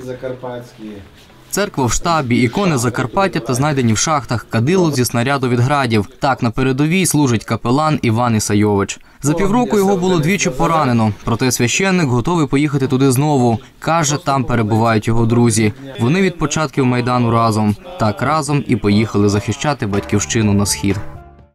закарпатські. Церква в штабі, ікони Закарпаття та знайдені в шахтах, кадило зі снаряду від градів. Так на передовій служить капелан Іван Ісайович. За півроку його було двічі поранено, проте священник готовий поїхати туди знову. Каже, там перебувають його друзі. Вони від початків майдану разом. Так разом і поїхали захищати батьківщину на схід.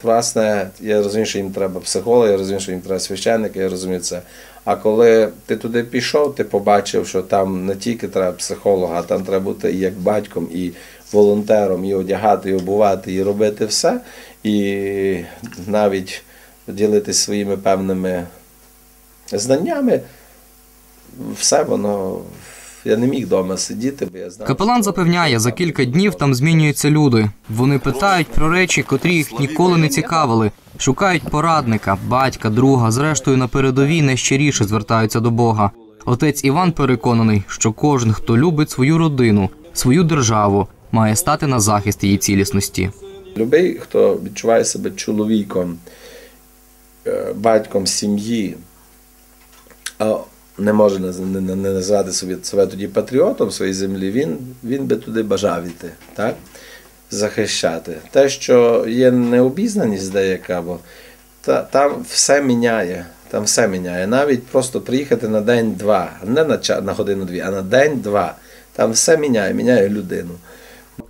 Власне, я розумію, що їм треба психолога, я розумію, що їм треба священника, я розумію це. А коли ти туди пішов, ти побачив, що там не тільки треба психолога, а там треба бути і як батьком, і волонтером, і одягати, і обувати, і робити все. І навіть ділитися своїми певними знаннями. Все воно. Я не міг вдома сидіти, бо я знав. Капелан запевняє, за кілька днів там змінюються люди. Вони питають про речі, котрі їх ніколи не цікавили. Шукають порадника, батька, друга. Зрештою, на передовій найщиріше звертаються до Бога. Отець Іван переконаний, що кожен, хто любить свою родину, свою державу, має стати на захист її цілісності. Любий, хто відчуває себе чоловіком, е, батьком сім'ї, не може не, назвати собі себе тоді патріотом своєї землі, він, він би туди бажав іти, так? захищати. Те, що є необізнаність деяка, бо та, там все міняє. Там все міняє. Навіть просто приїхати на день-два, не на, на годину-дві, а на день-два. Там все міняє, міняє людину.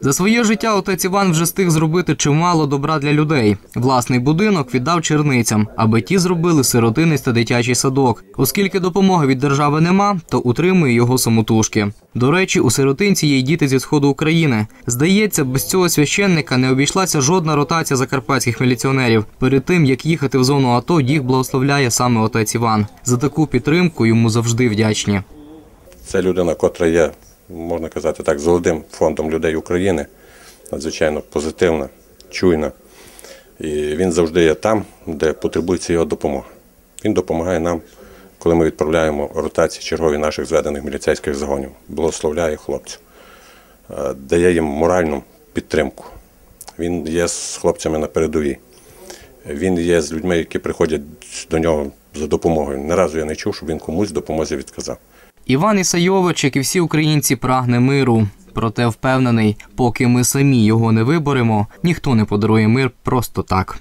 За своє життя отець Іван вже встиг зробити чимало добра для людей. Власний будинок віддав черницям, аби ті зробили сиротинець та дитячий садок. Оскільки допомоги від держави нема, то утримує його самотужки. До речі, у сиротинці є й діти зі сходу України. Здається, без цього священника не обійшлася жодна ротація закарпатських міліціонерів. Перед тим як їхати в зону АТО, їх благословляє саме отець Іван. За таку підтримку йому завжди вдячні. Це людина, котра є, можна казати так, золотим фондом людей України, надзвичайно позитивна, чуйна. І він завжди є там, де потребується його допомога. Він допомагає нам, коли ми відправляємо ротації чергові наших зведених міліцейських загонів, благословляє хлопців, е, дає їм моральну підтримку. Він є з хлопцями на передовій. Він є з людьми, які приходять до нього за допомогою. Ні разу я не чув, щоб він комусь допомозі відказав. Іван Ісайович, як і всі українці, прагне миру. Проте впевнений, поки ми самі його не виборемо, ніхто не подарує мир просто так.